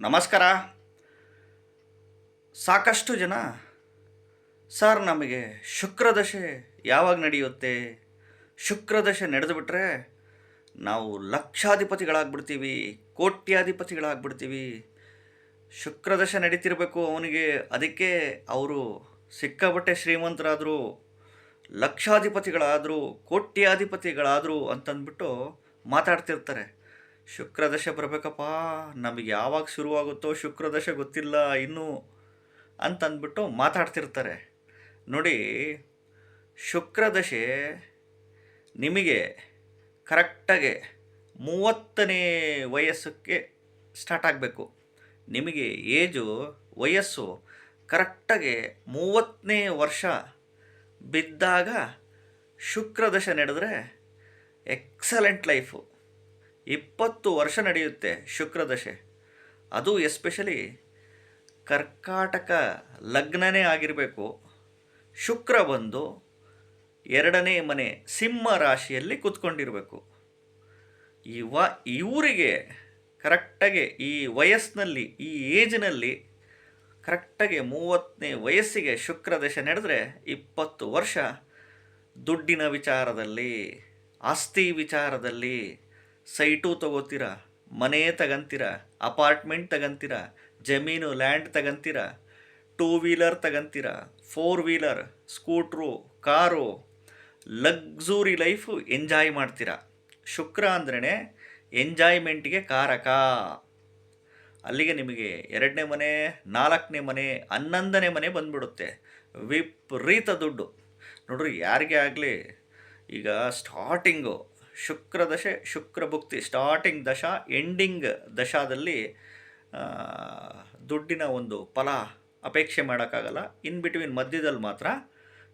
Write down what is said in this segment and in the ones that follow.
ನಮಸ್ಕಾರ. ಸಾಕಷ್ಟು ಜನ, ಸರ್ ನಮಗೆ ಶುಕ್ರದಶೆ ಯಾವಾಗ ನಡೆಯುತ್ತೆ? ಶುಕ್ರದಶೆ ನಡೆದು ಬಿಟ್ಟರೆ ನಾವು ಲಕ್ಷಾಧಿಪತಿಗಳಾಗ್ಬಿಡ್ತೀವಿ, ಕೋಟ್ಯಾಧಿಪತಿಗಳಾಗ್ಬಿಡ್ತೀವಿ. ಶುಕ್ರದಶೆ ನಡೀತಿರಬೇಕು ಅವನಿಗೆ, ಅದಕ್ಕೆ ಅವರು ಸಿಕ್ಕಾಬಟ್ಟೆ ಶ್ರೀಮಂತರಾದರು, ಲಕ್ಷಾಧಿಪತಿಗಳಾದರೂ, ಕೋಟ್ಯಾಧಿಪತಿಗಳಾದರೂ ಅಂತಂದ್ಬಿಟ್ಟು ಮಾತಾಡ್ತಿರ್ತಾರೆ. ಶುಕ್ರದಶೆ ಬರಬೇಕಪ್ಪ, ನಮಗೆ ಯಾವಾಗ ಶುರುವಾಗುತ್ತೋ ಶುಕ್ರದಶೆ ಗೊತ್ತಿಲ್ಲ ಇನ್ನೂ ಅಂತಂದ್ಬಿಟ್ಟು ಮಾತಾಡ್ತಿರ್ತಾರೆ. ನೋಡಿ, ಶುಕ್ರದಶೆ ನಿಮಗೆ ಕರೆಕ್ಟಾಗಿ ಮೂವತ್ತನೇ ವಯಸ್ಸಕ್ಕೆ ಸ್ಟಾರ್ಟ್ ಆಗಬೇಕು. ನಿಮಗೆ ಏಜು, ವಯಸ್ಸು ಕರೆಕ್ಟಾಗಿ ಮೂವತ್ತನೇ ವರ್ಷ ಬಿದ್ದಾಗ ಶುಕ್ರದಶೆ ನಡೆದ್ರೆ ಎಕ್ಸಲೆಂಟ್ ಲೈಫು. ಇಪ್ಪತ್ತು ವರ್ಷ ನಡೆಯುತ್ತೆ ಶುಕ್ರದಶೆ ಅದು ಎಸ್ಪೆಷಲಿ ಕರ್ಕಾಟಕ ಲಗ್ನನೇ ಆಗಿರಬೇಕು. ಶುಕ್ರ ಬಂದು ಎರಡನೇ ಮನೆ ಸಿಂಹ ರಾಶಿಯಲ್ಲಿ ಕೂತ್ಕೊಂಡಿರಬೇಕು. ಇವ ಇವರಿಗೆ ಕರೆಕ್ಟಾಗಿ ಈ ವಯಸ್ಸಿನಲ್ಲಿ, ಈ ಏಜ್ನಲ್ಲಿ ಕರೆಕ್ಟಾಗಿ ಮೂವತ್ತನೇ ವಯಸ್ಸಿಗೆ ಶುಕ್ರದಶೆ ನಡೆದರೆ ಇಪ್ಪತ್ತು ವರ್ಷ ದುಡ್ಡಿನ ವಿಚಾರದಲ್ಲಿ, ಆಸ್ತಿ ವಿಚಾರದಲ್ಲಿ ಸೈಟು ತಗೋತೀರಾ, ಮನೆ ತಗಂತೀರಾ, ಅಪಾರ್ಟ್ಮೆಂಟ್ ತಗಂತೀರಾ, ಜಮೀನು, ಲ್ಯಾಂಡ್ ತಗಂತೀರಾ, two wheeler ತಗಂತೀರಾ, four wheeler, scooter, car luxury life enjoy ಮಾಡ್ತೀರಾ. ಶುಕ್ರ ಅಂದ್ರೇ ಎಂಜಾಯ್ಮೆಂಟ್ಗೆ ಕಾರಕ. ಅಲ್ಲಿಗೆ ನಿಮಗೆ ಎರಡನೇ ಮನೆ, ನಾಲ್ಕನೇ ಮನೆ, ಹನ್ನೊಂದನೇ ಮನೆ ಬಂದ್ಬಿಡುತ್ತೆ. ವಿಪರೀತ ದುಡ್ಡು. ನೋಡ್ರಿ, ಯಾರಿಗೆ ಆಗಲಿ, ಈಗ ಸ್ಟಾರ್ಟಿಂಗು ಶುಕ್ರ ದಶೆ, ಶುಕ್ರ ಭುಕ್ತಿ ಸ್ಟಾರ್ಟಿಂಗ್ ದಶ ಎಂಡಿಂಗ್ ದಶಾದಲ್ಲಿ ದುಡ್ಡಿನ ಒಂದು ಫಲ ಅಪೇಕ್ಷೆ ಮಾಡೋಕ್ಕಾಗಲ್ಲ. ಇನ್ ಬಿಟ್ವೀನ್ ಮಧ್ಯದಲ್ಲಿ ಮಾತ್ರ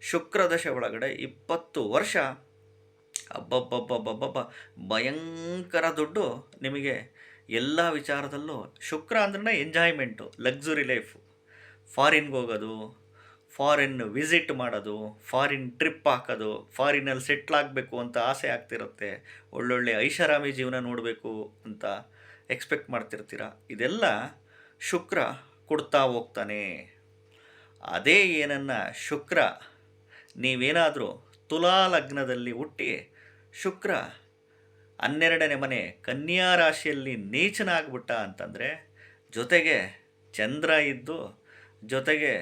ಶುಕ್ರ ದಶೆ ಒಳಗಡೆ ಇಪ್ಪತ್ತು ವರ್ಷ ಅಬ್ಬಬ್ಬಬ್ಬಬ್ಬಬ್ಬ ಭಯಂಕರ ದುಡ್ಡು ನಿಮಗೆ ಎಲ್ಲ ವಿಚಾರದಲ್ಲೂ ಶುಕ್ರ ಅಂದ್ರೆ ಎಂಜಾಯ್ಮೆಂಟು ಲಕ್ಸುರಿ ಲೈಫು ಫಾರಿನ್ಗೆ ಹೋಗೋದು ಫಾರಿನ್ ವಿಸಿಟ್ ಮಾಡೋದು ಫಾರಿನ್ ಟ್ರಿಪ್ ಹಾಕೋದು ಫಾರಿನಲ್ಲಿ ಸೆಟ್ಲ್ ಆಗಬೇಕು ಅಂತ ಆಸೆ ಆಗ್ತಿರುತ್ತೆ. ಒಳ್ಳೊಳ್ಳೆ ಐಷಾರಾಮಿ ಜೀವನ ನೋಡಬೇಕು ಅಂತ ಎಕ್ಸ್ಪೆಕ್ಟ್ ಮಾಡ್ತಿರ್ತೀರ? ಇದೆಲ್ಲ ಶುಕ್ರ ಕೊಡ್ತಾ ಹೋಗ್ತಾನೆ. ಅದೇ ಏನನ್ನ ಶುಕ್ರ, ನೀವೇನಾದರೂ ತುಲಾ ಲಗ್ನದಲ್ಲಿ ಹುಟ್ಟಿ ಶುಕ್ರ ಹನ್ನೆರಡನೇ ಮನೆ ಕನ್ಯಾ ರಾಶಿಯಲ್ಲಿ ನೀಚನಾಗ್ಬಿಟ್ಟ ಅಂತಂದರೆ ಜೊತೆಗೆ ಚಂದ್ರ ಇದ್ದು ಜೊತೆಗೆ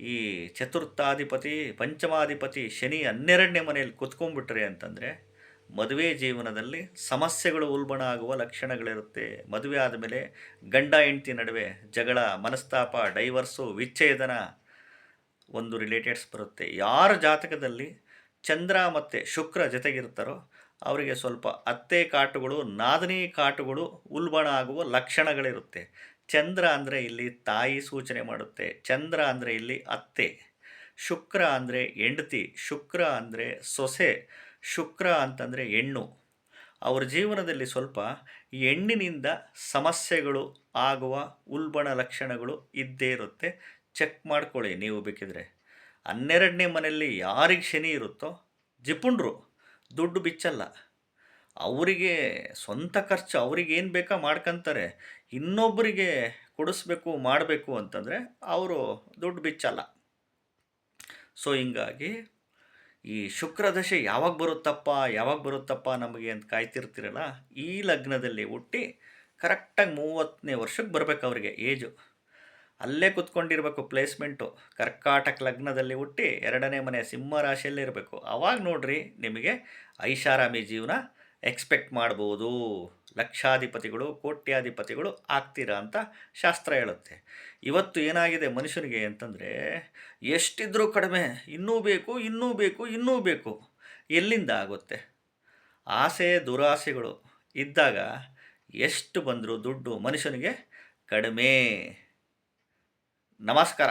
ಈ ಚತುರ್ಥಾಧಿಪತಿ, ಪಂಚಮಾಧಿಪತಿ ಶನಿ ಹನ್ನೆರಡನೇ ಮನೆಯಲ್ಲಿ ಕುತ್ಕೊಂಡ್ಬಿಟ್ರೆ ಅಂತಂದರೆ ಮದುವೆ ಜೀವನದಲ್ಲಿ ಸಮಸ್ಯೆಗಳು ಉಲ್ಬಣ ಆಗುವ ಲಕ್ಷಣಗಳಿರುತ್ತೆ. ಮದುವೆ ಆದಮೇಲೆ ಗಂಡ ಹೆಂಡತಿ ನಡುವೆ ಜಗಳ, ಮನಸ್ತಾಪ, ಡೈವರ್ಸು, ವಿಚ್ಛೇದನ ಒಂದು ರಿಲೇಟೆಡ್ಸ್ ಬರುತ್ತೆ. ಯಾರ ಜಾತಕದಲ್ಲಿ ಚಂದ್ರ ಮತ್ತು ಶುಕ್ರ ಜೊತೆಗಿರ್ತಾರೋ ಅವರಿಗೆ ಸ್ವಲ್ಪ ಅತ್ತೆ ಕಾಟುಗಳು, ನಾದನಿ ಕಾಟುಗಳು ಉಲ್ಬಣ ಆಗುವ ಲಕ್ಷಣಗಳಿರುತ್ತೆ. ಚಂದ್ರ ಅಂದರೆ ಇಲ್ಲಿ ತಾಯಿ ಸೂಚನೆ ಮಾಡುತ್ತೆ. ಚಂದ್ರ ಅಂದರೆ ಇಲ್ಲಿ ಅತ್ತೆ. ಶುಕ್ರ ಅಂದರೆ ಹೆಂಡತಿ. ಶುಕ್ರ ಅಂದರೆ ಸೊಸೆ. ಶುಕ್ರ ಅಂತಂದರೆ ಹೆಣ್ಣು. ಅವರ ಜೀವನದಲ್ಲಿ ಸ್ವಲ್ಪ ಹೆಣ್ಣಿನಿಂದ ಸಮಸ್ಯೆಗಳು ಆಗುವ ಉಲ್ಬಣ ಲಕ್ಷಣಗಳು ಇದ್ದೇ ಇರುತ್ತೆ. ಚೆಕ್ ಮಾಡ್ಕೊಳ್ಳಿ ನೀವು ಬೇಕಿದ್ರೆ. ಹನ್ನೆರಡನೇ ಮನೆಯಲ್ಲಿ ಯಾರಿಗೆ ಶನಿ ಇರುತ್ತೋ ಜಿಪುಂಡ್ರು ದುಡ್ಡು ಬಿಚ್ಚಲ್ಲ. ಅವರಿಗೆ ಸ್ವಂತ ಖರ್ಚು ಅವ್ರಿಗೆ ಏನು ಬೇಕಾ ಮಾಡ್ಕೊಂತಾರೆ ಇನ್ನೊಬ್ಬರಿಗೆ ಕೊಡಿಸ್ಬೇಕು, ಮಾಡಬೇಕು ಅಂತಂದರೆ ಅವರು ದುಡ್ಡು ಬಿಚ್ಚಲ್ಲ. ಸೊ ಹಿಂಗಾಗಿ ಈ ಶುಕ್ರದಶೆ ಯಾವಾಗ ಬರುತ್ತಪ್ಪ ಯಾವಾಗ ಬರುತ್ತಪ್ಪ ನಮಗೆ ಅಂತ ಕಾಯ್ತಿರ್ತೀರಲ್ಲ, ಈ ಲಗ್ನದಲ್ಲಿ ಹುಟ್ಟಿ ಕರೆಕ್ಟಾಗಿ ಮೂವತ್ತನೇ ವರ್ಷಕ್ಕೆ ಬರಬೇಕು ಅವರಿಗೆ ಏಜು ಅಲ್ಲೇ ಕುತ್ಕೊಂಡಿರಬೇಕು ಪ್ಲೇಸ್ಮೆಂಟು ಕರ್ಕಾಟಕ ಲಗ್ನದಲ್ಲಿ ಹುಟ್ಟಿ ಎರಡನೇ ಮನೆ ಸಿಂಹ ರಾಶಿಯಲ್ಲೇ ಇರಬೇಕು. ಆವಾಗ ನೋಡ್ರಿ ನಿಮಗೆ ಐಷಾರಾಮಿ ಜೀವನ ಎಕ್ಸ್ಪೆಕ್ಟ್ ಮಾಡ್ಬೋದು. ಲಕ್ಷಾಧಿಪತಿಗಳು, ಕೋಟ್ಯಾಧಿಪತಿಗಳು ಆಗ್ತೀರಾ ಅಂತ ಶಾಸ್ತ್ರ ಹೇಳುತ್ತೆ. ಇವತ್ತು ಏನಾಗಿದೆ ಮನುಷ್ಯನಿಗೆ ಅಂತಂದರೆ, ಎಷ್ಟಿದ್ರೂ ಕಡಿಮೆ, ಇನ್ನೂ ಬೇಕು ಇನ್ನೂ ಬೇಕು ಇನ್ನೂ ಬೇಕು, ಎಲ್ಲಿಂದ ಆಗುತ್ತೆ? ಆಸೆ, ದುರಾಸೆಗಳು ಇದ್ದಾಗ ಎಷ್ಟು ಬಂದರೂ ದುಡ್ಡು ಮನುಷ್ಯನಿಗೆ ಕಡಿಮೆ. ನಮಸ್ಕಾರ.